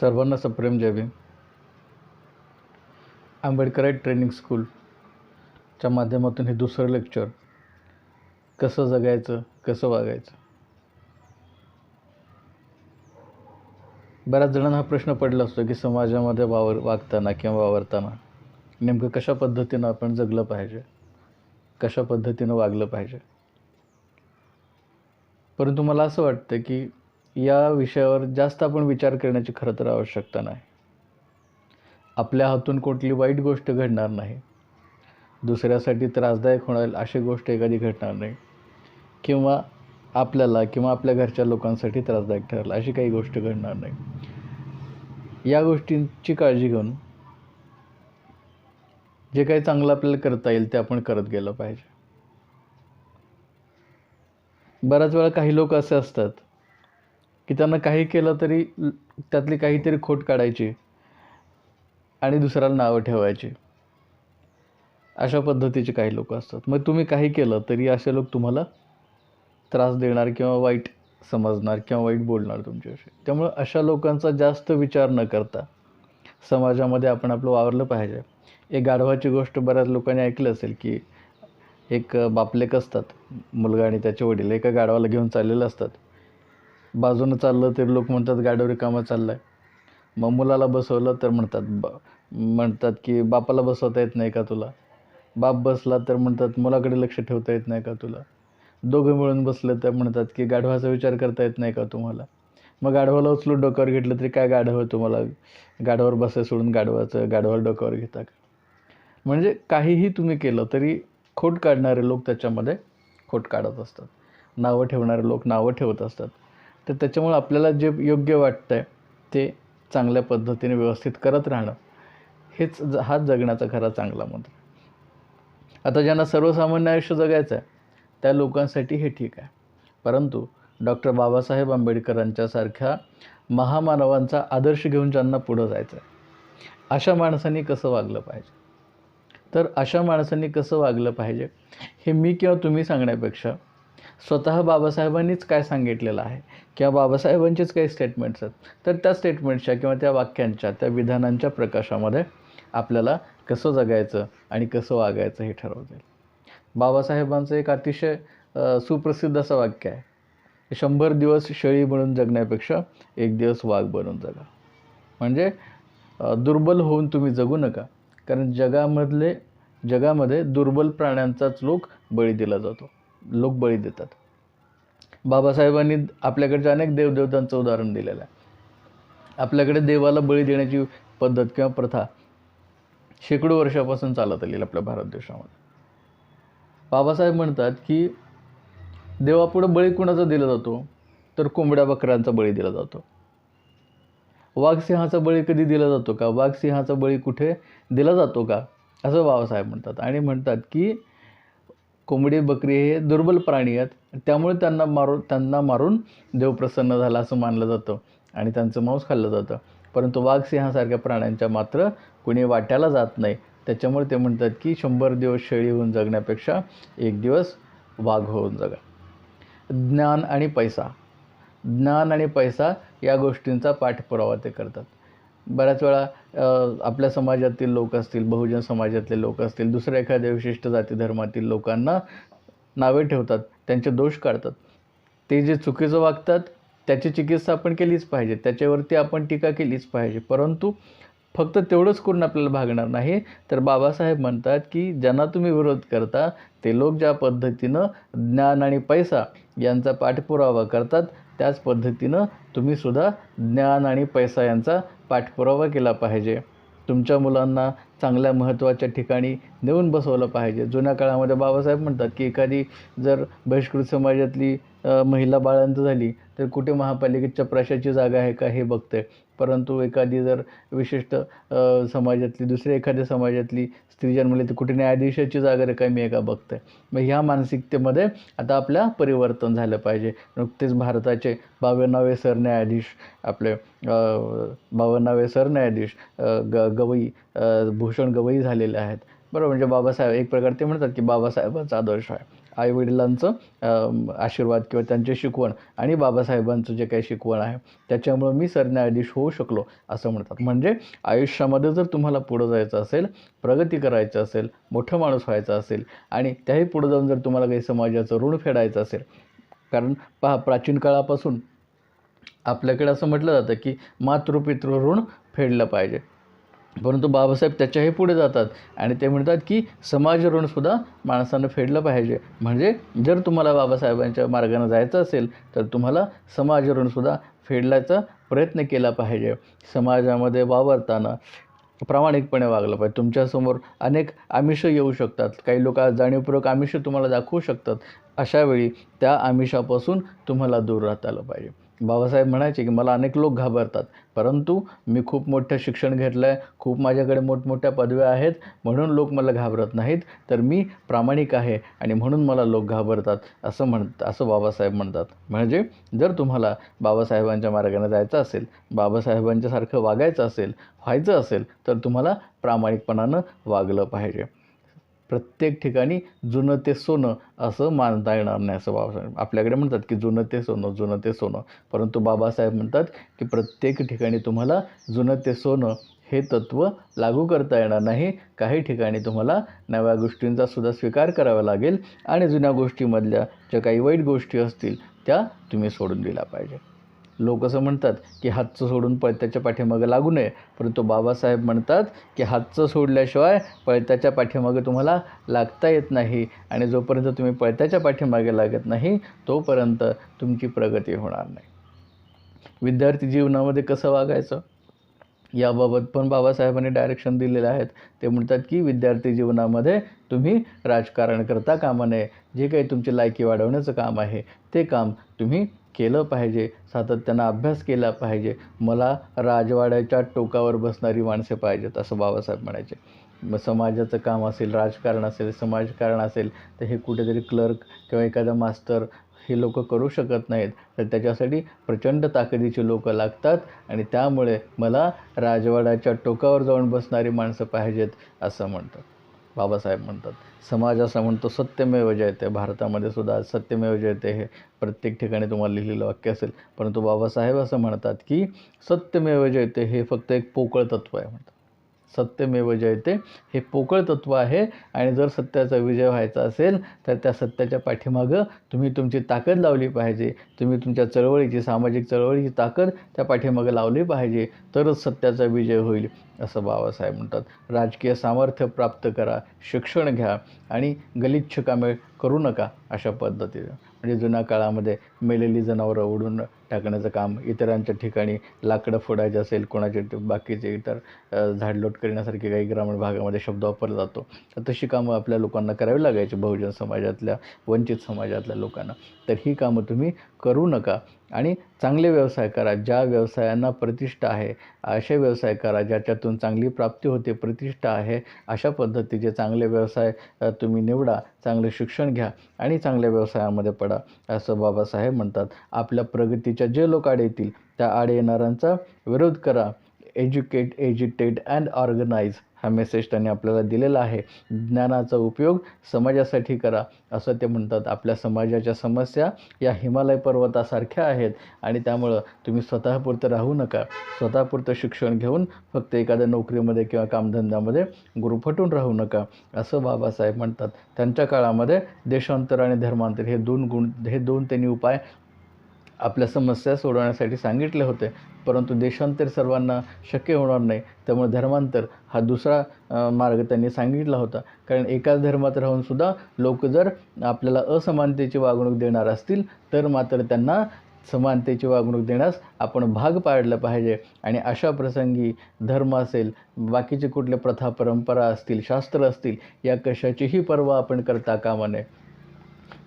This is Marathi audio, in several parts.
सर्वांना सप्रेम जय भीम. आंबेडकराईट ट्रेनिंग स्कूलच्या माध्यमातून हे दुसरं लेक्चर कसं जगायचं कसं वागायचं? बऱ्याच जणांना हा प्रश्न पडला असतो की समाजामध्ये वावर वागताना किंवा वावरताना नेमकं कशा पद्धतीनं आपण जगलं पाहिजे कशा पद्धतीनं वागलं पाहिजे? परंतु मला असं वाटतं की या विषयावर जास्त आपण विचार करण्याची खरं तर आवश्यकता नाही. आपल्या हातून कुठली वाईट गोष्ट घडणार नाही. दुसऱ्यासाठी त्रासदायक होणार अशी गोष्ट एखादी घडणार नाही. किंवा आपल्याला किंवा आपल्या घरच्या लोकांसाठी त्रासदायक ठरेल अशी काही गोष्ट घडणार नाही. या गोष्टींची काळजी घेऊन जे काही चांगलं आपल्याला करता येईल ते आपण करत गेलं पाहिजे. बऱ्याच वेळा काही लोक असे असतात की त्यांना काही केलं तरी त्यातली काहीतरी खोट काढायची आणि दुसऱ्याला नावं ठेवायची. अशा पद्धतीचे काही लोक असतात. मग तुम्ही काही केलं तरी असे लोक तुम्हाला त्रास देणार किंवा वाईट समजणार किंवा वाईट बोलणार तुमच्याविषयी त्यामुळं अशा लोकांचा जास्त विचार न करता समाजामध्ये आपण आपलं वावरलं पाहिजे. एक गाढवाची गोष्ट बऱ्याच लोकांनी ऐकलं असेल की एक बापलेक असतात. मुलगा आणि त्याचे वडील एका गाढवाला घेऊन चाललेले असतात. बाजूनं चाललं तर लोक म्हणतात गाडव कामं चाललं आहे मग मुलाला बसवलं तर म्हणतात ब म्हणतात की बापाला बसवता येत नाही का तुला? बाप बसला तर म्हणतात मुलाकडे लक्ष ठेवता येत नाही का तुला? दोघं मिळून बसले तर म्हणतात की गाढवाचा विचार करता येत नाही का तुम्हाला? मग गाढवाला उचलून डोक्यावर घेतलं तरी काय गाढव तुम्हाला? गाढवावर बसाय सोडून गाढवाचं गाढवाला डोक्यावर घेता का? म्हणजे काहीही तुम्ही केलं तरी खोट काढणारे लोक त्याच्यामध्ये खोट काढत असतात. नावं ठेवणारे लोक नावं ठेवत असतात. तर त्याच्यामुळे आपल्याला जे योग्य वाटतं आहे ते चांगल्या पद्धतीने व्यवस्थित करत राहणं हेच ज- हाच जगण्याचा खरा चांगला मंत्र आता ज्यांना सर्वसामान्य आयुष्य जगायचं आहे त्या लोकांसाठी हे ठीक आहे. परंतु डॉक्टर बाबासाहेब आंबेडकरांच्यासारख्या महामानवांचा आदर्श घेऊन ज्यांना पुढं जायचं आहे अशा माणसांनी कसं वागलं पाहिजे? तर अशा माणसांनी कसं वागलं पाहिजे हे मी किंवा तुम्ही सांगण्यापेक्षा स्वतः बाबासाहेबांनीच काय सांगितलेलं आहे? किंवा बाबासाहेबांचेच काही स्टेटमेंट्स आहेत? तर त्या स्टेटमेंट्सच्या किंवा त्या वाक्यांच्या त्या विधानांच्या प्रकाशामध्ये आपल्याला कसं जगायचं आणि कसं वागायचं हे ठरवता येईल. बाबासाहेबांचं एक अतिशय सुप्रसिद्ध असं वाक्य आहे. शंभर दिवस शेळी बनून जगण्यापेक्षा एक दिवस वाघ बनून जगा. म्हणजे दुर्बल होऊन तुम्ही जगू नका. कारण जगामधले जगामध्ये दुर्बल प्राण्यांचाच लोक बळी दिला जातो. लोक बळी देतात. बाबासाहेबांनी आपल्याकडच्या अनेक देवदेवतांचं उदाहरण दिलेलं आहे. आपल्याकडे देवाला बळी देण्याची पद्धत किंवा प्रथा शेकडो वर्षापासून चालत आलेली आपल्या भारत देशामध्ये. बाबासाहेब म्हणतात की देवापुढं बळी कुणाचा दिला जातो? तर कोंबड्या बकऱ्यांचा बळी दिला जातो. वाघसिंहाचा बळी कधी दिला जातो का? वाघसिंहाचा बळी कुठे दिला जातो का? असं बाबासाहेब म्हणतात. आणि म्हणतात की कोंबडी बकरी हे दुर्बल प्राणी आहेत. त्यामुळे त्यांना मारून त्यांना मारून देव प्रसन्न झाला असं मानलं जातं आणि त्यांचं मांस खाल्लं जातं. परंतु वाघ सिंहासारख्या प्राण्यांच्या मात्र कुणी वाट्याला जात नाही. त्याच्यामुळे ते म्हणतात की शंभर दिवस शेळी होऊन जगण्यापेक्षा एक दिवस वाघ होऊन जगा. ज्ञान आणि पैसा. ज्ञान आणि पैसा या गोष्टींचा पाठपुरावा ते करतात. बऱ्याच वेळा आपल्या समाजातील लोक असतील बहुजन समाजातले लोक असतील दुसऱ्या एखाद्या विशिष्ट जाती धर्मातील लोकांना नावे ठेवतात त्यांचे दोष काढतात. ते जे चुकीचं वागतात त्याची चिकित्सा आपण केलीच पाहिजे त्याच्यावरती आपण टीका केलीच पाहिजे. परंतु फक्त तेवढंच करून आपल्याला भागणार नाही. तर बाबासाहेब म्हणतात की ज्यांना तुम्ही विरोध करता ते लोक ज्या पद्धतीनं ज्ञान आणि पैसा यांचा पाठपुरावा करतात त्याच पद्धतीनं तुम्हीसुद्धा ज्ञान आणि पैसा यांचा पाठपुरावा केला पाहिजे. तुमच्या मुलांना चांगल्या महत्त्वाच्या ठिकाणी नेऊन बसवलं पाहिजे. जुन्या काळामध्ये बाबासाहेब म्हणतात की एखादी जर बहिष्कृत समाजातली महिला बाळांत झाली तर कुठे महापालिकेत प्रशाची जागा आहे का हे बघते परंतु एखादी जर विशिष्ट समाजातली दुसऱ्या एखाद्या समाजातली स्त्री जन्मली तर कुठे न्यायाधीशाची जागा रिकामी आहे का बघते मग ह्या मानसिकतेमध्ये आता आपल्या परिवर्तन झालं पाहिजे. नुकतेच भारताचे बावन्नावे सरन्यायाधीश आपले बावन्नावे सरन्यायाधीश ग गवई भूषण गवई झालेले आहेत. बरोबर म्हणजे बाबासाहेब एक प्रकार ते म्हणतात की बाबासाहेबांचा आदर्श आहे. आईवडिलांचं आशीर्वाद किंवा त्यांचे शिकवण आणि बाबासाहेबांचं जे काही शिकवण आहे त्याच्यामुळं मी सरन्यायाधीश होऊ शकलो असं म्हणतात. म्हणजे आयुष्यामध्ये जर तुम्हाला पुढं जायचं असेल प्रगती करायचं असेल मोठं माणूस व्हायचं असेल आणि त्याही पुढं जाऊन जर तुम्हाला काही समाजाचं ऋण फेडायचं असेल कारण पहा प्राचीन काळापासून आपल्याकडे असं म्हटलं जातं की मातृपितृ ऋण फेडलं पाहिजे. परंतु बाबासाहेब त्याच्याही पुढे जातात आणि ते म्हणतात की समाज ऋणसुद्धा माणसानं फेडलं पाहिजे. म्हणजे जर तुम्हाला बाबासाहेबांच्या मार्गाने जायचं असेल तर तुम्हाला समाज ऋणसुद्धा फेडल्याचा प्रयत्न केला पाहिजे. समाजामध्ये वावरताना प्रामाणिकपणे वागलं पाहिजे. तुमच्यासमोर अनेक आमिषं येऊ शकतात. काही लोक जाणीवपूर्वक आमिष तुम्हाला दाखवू शकतात. अशावेळी त्या आमिषापासून तुम्हाला दूर राहता आलं पाहिजे. बाबासाहेब म्हणायचे की मला अनेक लोक घाबरतात. परंतु मी खूप मोठं शिक्षण घेतलं आहे खूप माझ्याकडे मोठमोठ्या पदव्या आहेत म्हणून लोक मला घाबरत नाहीत तर मी प्रामाणिक आहे आणि म्हणून मला लोक घाबरतात असं म्हण असं बाबासाहेब म्हणतात. म्हणजे जर तुम्हाला बाबासाहेबांच्या मार्गाने जायचं असेल बाबासाहेबांच्यासारखं वागायचं असेल व्हायचं असेल तर तुम्हाला प्रामाणिकपणानं वागलं पाहिजे. प्रत्येक ठिकाणी जुनं ते सोनं असं मानता येणार नाही असं बाबासाहेब आपल्याकडे म्हणतात की जुनं ते सोनं जुनं ते सोनं. परंतु बाबासाहेब म्हणतात की प्रत्येक ठिकाणी तुम्हाला जुनं ते सोनं हे तत्त्व लागू करता येणार नाही. काही ठिकाणी तुम्हाला नव्या गोष्टींचा सुद्धा स्वीकार करावा लागेल आणि जुन्या गोष्टीमधल्या ज्या काही वाईट गोष्टी असतील त्या तुम्ही सोडून दिल्या पाहिजे. लोक असं म्हणतात की हातचं सोडून पळत्याच्या पाठीमागे लागू नये. परंतु बाबासाहेब म्हणतात की हातचं सोडल्याशिवाय पळत्याच्या पाठीमागे तुम्हाला लागता येत नाही आणि जोपर्यंत तुम्ही पळत्याच्या पाठीमागे लागत नाही तोपर्यंत तुमची प्रगती होणार नाही. विद्यार्थी जीवनामध्ये कसं वागायचं? याबाबत पण बाबासाहेबांनी डायरेक्शन दिलेले आहेत. ते म्हणतात की विद्यार्थी जीवनामध्ये तुम्ही राजकारण करता कामा नये. जे काही तुमची लायकी वाढवण्याचं काम आहे ते काम तुम्ही केलं पाहिजे सातत्यानं अभ्यास केला पाहिजे. मला राजवाड्याच्या टोकावर बसणारी माणसे पाहिजेत असं बाबासाहेब म्हणायचे. मग समाजाचं काम असेल राजकारण असेल समाजकारण असेल तर हे कुठेतरी क्लर्क किंवा एखादा मास्तर हे लोक करू शकत नाहीत. तर त्याच्यासाठी प्रचंड ताकदीची लोकं लागतात आणि त्यामुळे मला राजवाड्याच्या टोकावर जाऊन बसणारी माणसं पाहिजेत असं म्हणतात. बाबासाहेब म्हणतात. समाज असं म्हणतो सत्यमेव जयते. भारतामध्ये सुद्धा आज सत्यमेव जयते हे प्रत्येक ठिकाणी तुम्हाला लिहिलेलं वाक्य असेल. परंतु बाबासाहेब असं म्हणतात की सत्यमेव जयते हे फक्त एक पोकळ तत्व आहे म्हणतात. सत्यमेव जयते. हे पोकळ तत्व आहे आणि जर सत्याचा विजय व्हायचा असेल तर त्या सत्याच्या पाठीमागं तुम्ही तुमची ताकद लावली पाहिजे. तुम्ही तुमच्या चळवळीची सामाजिक चळवळीची ताकद त्या पाठीमागं लावली पाहिजे. तरच सत्याचा विजय होईल असं बाबासाहेब म्हणतात. राजकीय सामर्थ्य प्राप्त करा शिक्षण घ्या आणि गलिच्छ कामे करू नका अशा पद्धतीनं. म्हणजे जुन्या काळामध्ये मेलेली जनावरं ओढून टाकण्याचं काम इतरांच्या ठिकाणी लाकडं फोडायचे असेल कोणाचे बाकीचे इतर झाडलोट करण्यासारखे काही ग्रामीण भागामध्ये शब्द वापरला जातो. तर तशी कामं आपल्या लोकांना करावी लागायची बहुजन समाजातल्या वंचित समाजातल्या लोकांना. तर ही कामं तुम्ही करू नका आणि चांगले व्यवसाय करा. ज्या व्यवसायांना प्रतिष्ठा आहे असे व्यवसाय करा ज्याच्यातून चांगली प्राप्ती होते प्रतिष्ठा आहे अशा पद्धतीचे चांगले व्यवसाय तुम्ही निवडा चांगलं शिक्षण घ्या आणि चांगल्या व्यवसायामध्ये पडा असं बाबासाहेब म्हणतात. आपल्या प्रगती प्रगतीच्या जे लोक आड येतील त्या आड येणाऱ्यांचा विरोध करा. एज्युकेट एज्युटेट अँड ऑर्गनाईज हा मेसेज त्यांनी आपल्याला दिलेला आहे. ज्ञानाचा उपयोग समाजासाठी करा असं ते म्हणतात. आपल्या समाजाच्या समस्या या हिमालय पर्वतासारख्या आहेत आणि त्यामुळं तुम्ही स्वतःपुरतं राहू नका. स्वतःपुरतं शिक्षण घेऊन फक्त एखाद्या नोकरीमध्ये किंवा कामधंद्यामध्ये गुरुफटून राहू नका असं बाबासाहेब म्हणतात. त्यांच्या काळामध्ये देशांतर आणि धर्मांतर हे दोन गुण हे दोन त्यांनी उपाय आपल्या समस्या सोडवण्यासाठी सांगितले होते. परंतु देशांतर सर्वांना शक्य होणार नाही. त्यामुळे धर्मांतर हा दुसरा मार्ग त्यांनी सांगितला होता. कारण एकाच धर्मात राहूनसुद्धा लोक जर आपल्याला असमानतेची वागणूक देणार असतील तर मात्र त्यांना समानतेची वागणूक देण्यास आपण भाग पाडलं पाहिजे. आणि अशा प्रसंगी धर्म असेल बाकीचे कुठले प्रथा परंपरा असतील शास्त्र असतील या कशाचीही पर्वा आपण करता कामा नये.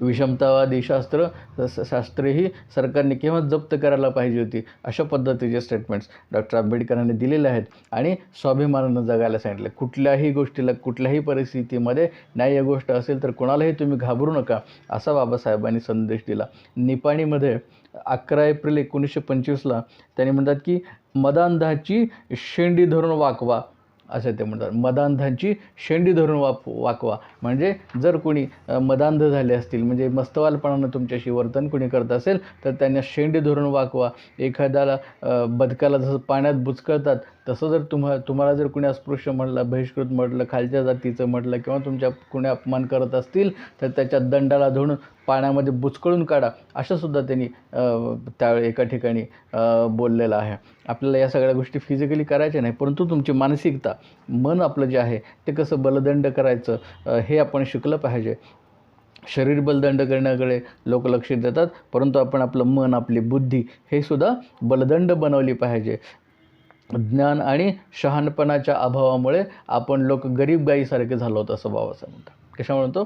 विषमतावादी शास्त्र शास्त्रही शास्त्रेही सरकारने केव्हा जप्त करायला पाहिजे होती? अशा पद्धतीचे स्टेटमेंट्स डॉक्टर आंबेडकरांनी दिलेले आहेत. आणि स्वाभिमानानं जगायला सांगितलं. कुठल्याही गोष्टीला कुठल्याही परिस्थितीमध्ये न्याय्य गोष्ट असेल तर कोणालाही तुम्ही घाबरू नका असा बाबासाहेबांनी संदेश दिला. निपाणीमध्ये अकरा एप्रिल एकोणीसशे पंचवीसला त्यांनी म्हणतात की मदांधाची शेंडी धरून वाकवा. असं ते म्हणतात. मदांधांची शेंडी धरून वाप वाकवा. म्हणजे जर कोणी मदांध झाले असतील म्हणजे मस्तवालपणानं तुमच्याशी वर्तन कोणी करत असेल तर त्यांना शेंडी धरून वाकवा. एखाद्याला बदकाला जसं पाण्यात बुचकळतात तसं जर तुम्हा तुम्हाला जर कुणी अस्पृश्य म्हटलं बहिष्कृत म्हटलं खालच्या जातीचं म्हटलं किंवा तुमच्या कुणी अपमान करत असतील तर त्याच्या दंडाला धरून पाण्यामध्ये बुचकळून काढा. असंसुद्धा त्यांनी त्यावेळी एका ठिकाणी बोललेलं आहे. आपल्याला या सगळ्या गोष्टी फिजिकली करायच्या नाही परंतु तुमची मानसिकता मन आपलं जे आहे ते कसं बलदंड करायचं हे आपण शिकलं पाहिजे. शरीर बलदंड करण्याकडे लोक लक्ष देतात परंतु आपण आपलं मन आपली बुद्धी हे सुद्धा बलदंड बनवली पाहिजे. ज्ञान आणि शहाणपणाच्या अभावामुळे आपण लोक गरीब गाईसारखे झालो होतो असं बाबासाहेब म्हणतात. कशामुळे म्हणतो?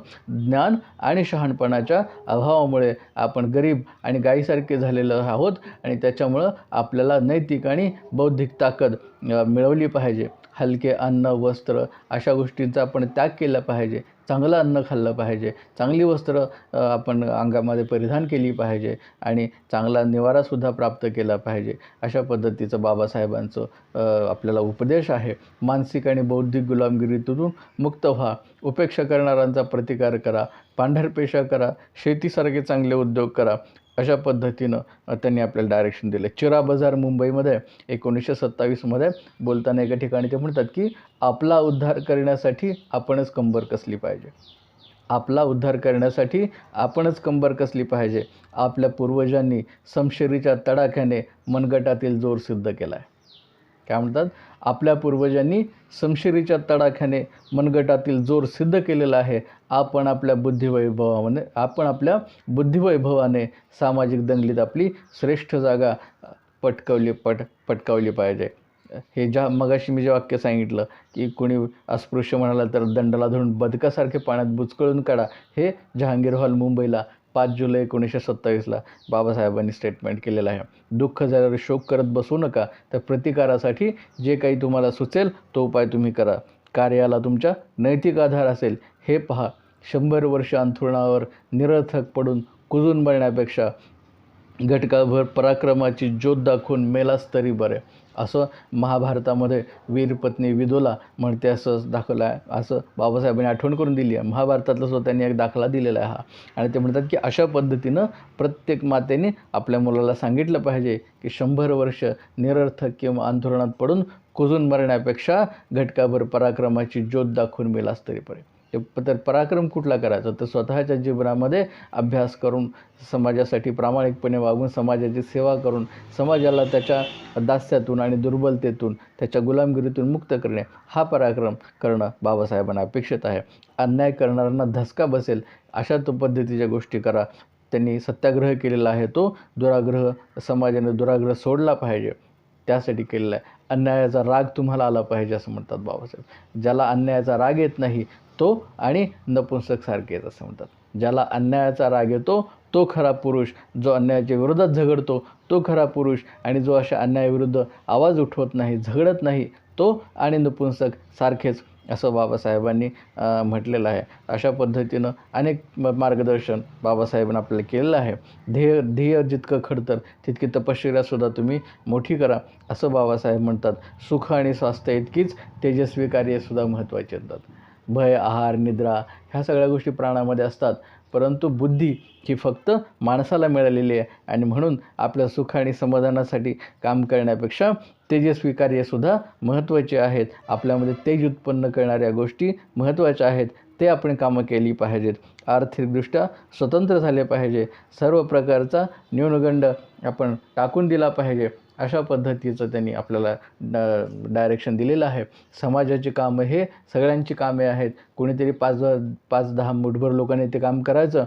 ज्ञान आणि शहाणपणाच्या अभावामुळे आपण गरीब आणि गाईसारखे झालेलो आहोत आणि त्याच्यामुळं आपल्याला नैतिक आणि बौद्धिक ताकद मिळवली पाहिजे. हलके अन्न वस्त्र अशा गोष्टींचा आपण त्याग केला पाहिजे. चांगलं अन्न खाल्लं पाहिजे. चांगली वस्त्र आपण अंगामध्ये परिधान केली पाहिजे आणि चांगला निवारासुद्धा प्राप्त केला पाहिजे. अशा पद्धतीचं बाबासाहेबांचं आपल्याला उपदेश आहे. मानसिक आणि बौद्धिक गुलामगिरीतून मुक्त व्हा. उपेक्षा करणाऱ्यांचा प्रतिकार करा. पांढरपेशा करा. शेतीसारखे चांगले उद्योग करा. अशा पद्धतीनं त्यांनी आपल्याला डायरेक्शन दिलं. चिरा बाजार मुंबईमध्ये एकोणीसशे सत्तावीसमध्ये बोलताना एका ठिकाणी ते म्हणतात की आपला उद्धार करण्यासाठी आपणच कंबर कसली पाहिजे. आपला उद्धार करण्यासाठी आपणच कंबर कसली पाहिजे. आपल्या पूर्वजांनी समशेरीच्या तडाख्याने मनगटातील जोर सिद्ध केला आहे काय म्हणतात? आपल्या पूर्वजांनी समशिरीच्या तडाख्याने मनगटातील जोर सिद्ध केलेला आहे. आपण आपल्या बुद्धिवैभवाने आपण आपल्या बुद्धिवैभवाने सामाजिक दंगलीत आपली श्रेष्ठ जागा पटकवली पट पटकावली पाहिजे. हे ज्या मगाशी मी जे वाक्य सांगितलं की कोणी अस्पृश्य म्हणाला तर दंडाला धरून बदकासारखे पाण्यात बुचकळून काढा हे जहांगीर हॉल मुंबईला पाच जुलै एकोणीसशे सत्तावीसला बाबासाहेबांनी स्टेटमेंट केलेलं आहे. दुःख झाल्यावर शोक करत बसू नका तर प्रतिकारासाठी जे काही तुम्हाला सुचेल तो उपाय तुम्ही करा. कार्याला तुमच्या नैतिक आधार असेल हे पहा. शंभर वर्ष अंथरुणावर निरर्थक पडून कुजून मरण्यापेक्षा घटकाभर पराक्रमाची ज्योत दाखवून मेलास तरी बरे. असं महाभारतामध्ये वीरपत्नी विदोला म्हणते असं दाखवलं आहे. असं बाबासाहेबांनी आठवण करून दिली आहे. महाभारतातला सुद्धा त्यांनी एक दाखला दिलेला आहे हा. आणि ते म्हणतात की अशा पद्धतीनं प्रत्येक मातेने आपल्या मुलाला सांगितलं पाहिजे की शंभर वर्ष निरर्थक किंवा अंथरुणात पडून कुजून मरण्यापेक्षा घटकाभर पराक्रमाची ज्योत दाखवून मेलास तरी बरे. तर पराक्रम कुठला करायचा? तर स्वतःच्या जीवनामध्ये अभ्यास करून समाजासाठी प्रामाणिकपणे वागून समाजाची सेवा करून समाजाला त्याच्या दास्यातून आणि दुर्बलतेतून त्याच्या गुलामगिरीतून मुक्त करणे हा पराक्रम करणं बाबासाहेबांना अपेक्षित आहे. अन्याय करणाऱ्यांना धसका बसेल अशा तो पद्धतीच्या गोष्टी करा. त्यांनी सत्याग्रह केलेला आहे तो दुराग्रह समाजाने दुराग्रह सोडला पाहिजे. त्यासाठी केलेला आहे. अन्यायाचा राग तुम्हाला आला पाहिजे असं म्हणतात बाबासाहेब. ज्याला अन्यायाचा राग येत नाही तो आणि नपुंसक सारखे असं म्हणतात. ज्याला अन्यायाचा राग येतो तो खरा पुरुष जो अन्यायाच्या विरोधात झगडतो तो खरा पुरुष आणि जो अशा अन्यायाविरुद्ध आवाज उठवत नाही झगडत नाही तो आणि नपुंसक सारखेच असं बाबासाहेबांनी म्हटलेलं आहे. अशा पद्धतीनं अनेक म- मार्गदर्शन बाबासाहेबांनी आपल्याला केलेलं आहे. ध्येय ध्येय जितकं खडतर तितकी तपश्चर्यासुद्धा तुम्ही मोठी करा असं बाबासाहेब म्हणतात. सुख आणि स्वास्थ्य इतकीच तेजस्वी कार्यसुद्धा महत्त्वाची असतात. भय आहार निद्रा ह्या सगळ्या गोष्टी प्राणामध्ये असतात. परंतु बुद्धी ही फक्त माणसाला मिळालेली आहे. आणि म्हणून आपल्या सुख आणि समाधानासाठी काम करण्यापेक्षा तेजस्वी कार्यसुद्धा महत्त्वाचे आहेत. आपल्यामध्ये तेज उत्पन्न करणाऱ्या गोष्टी महत्त्वाच्या आहेत. ते आपण कामं केली पाहिजेत. आर्थिकदृष्ट्या स्वतंत्र झाले पाहिजे. सर्व प्रकारचा न्यूनगंड आपण टाकून दिला पाहिजे. अशा पद्धतीचं त्यांनी आपल्याला ड डायरेक्शन दिलेलं आहे. समाजाची कामं हे सगळ्यांची कामे आहेत. कोणीतरी पाच पाच दहा मुठभर लोकांनी ते काम करायचं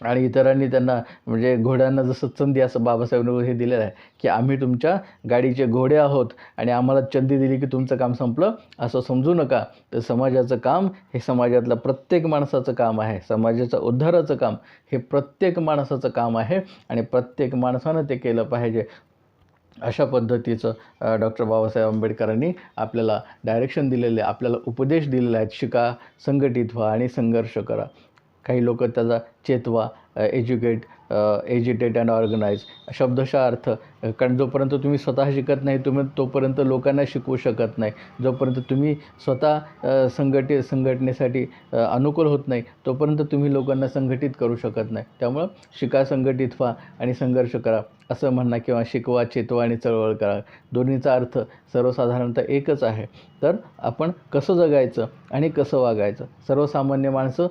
आणि इतरांनी त्यांना म्हणजे घोड्यांना जसं चंदी असं बाबासाहेबांनी हे दिलेलं आहे की आम्ही तुमच्या गाडीचे घोडे आहोत आणि आम्हाला चंदी दिली की तुमचं काम संपलं असं समजू नका. तर समाजाचं काम हे समाजातलं प्रत्येक माणसाचं काम आहे. समाजाचं उद्धाराचं काम हे प्रत्येक माणसाचं काम आहे आणि प्रत्येक माणसानं ते केलं पाहिजे. अशा पद्धतीचं डॉक्टर बाबासाहेब आंबेडकरांनी आपल्याला डायरेक्शन दिलेले आपल्याला उपदेश दिलेले आहेत. शिका संघटित व्हा आणि संघर्ष करा. काही लोक त्याचा चेतवा एज्युकेट एजिटेट अँड ऑर्गनाईज शब्दशः अर्थ कारण जोपर्यंत तुम्ही स्वतः शिकत नाही तुम्ही तोपर्यंत लोकांना शिकवू शकत नाही. जोपर्यंत तुम्ही स्वतः संघटित संघटनेसाठी अनुकूल होत नाही तोपर्यंत तुम्ही लोकांना संघटित करू शकत नाही. त्यामुळं शिका संघटित व्हा आणि संघर्ष करा. असं म्हणणं किंवा शिकवा चेतवा आणि चळवळ करा. दोन्हीचा अर्थ सर्वसाधारणतः एकच आहे. तर आपण कसं जगायचं आणि कसं वागायचं? सर्वसामान्य माणसं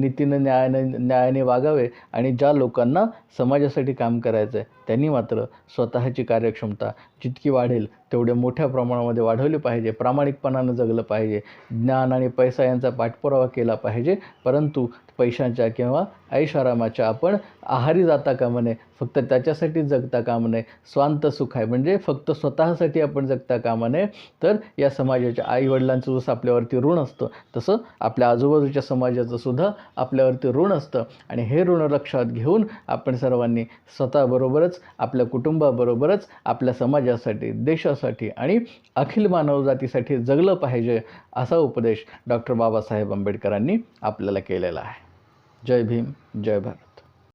नीतीनं न्यायाने न्यायाने वागावे आणि ज्या लोकांना समाजासाठी काम करायचं आहे त्यांनी मात्र स्वतःची कार्यक्षमता जितकी वाढेल तेवढ्या मोठ्या प्रमाणामध्ये वाढवली पाहिजे. प्रामाणिकपणानं जगलं पाहिजे. ज्ञान आणि पैसा यांचा पाठपुरावा केला पाहिजे. परंतु पैशांच्या किंवा ऐशारामाच्या आपण आहारी जाता कामा नये. फक्त त्याच्यासाठी जगता कामा नये. स्वांत सुख आहे. म्हणजे फक्त स्वतःसाठी आपण जगता कामा नये. तर या समाजाच्या आईवडिलांचं जसं आपल्यावरती ऋण असतं तसं आपल्या आजूबाजूच्या समाजाचं सुद्धा आपल्यावरती ऋण असतं. आणि हे ऋण लक्षात घेऊन आपण सर्वांनी स्वतःबरोबरच आपल्या कुटुंबाबरोबरच आपल्या समाजासाठी देशासाठी आणि अखिल मानवजातीसाठी जगलं पाहिजे असा उपदेश डॉक्टर बाबासाहेब आंबेडकरांनी आपल्याला केलेला आहे. जय भीम जय भारत.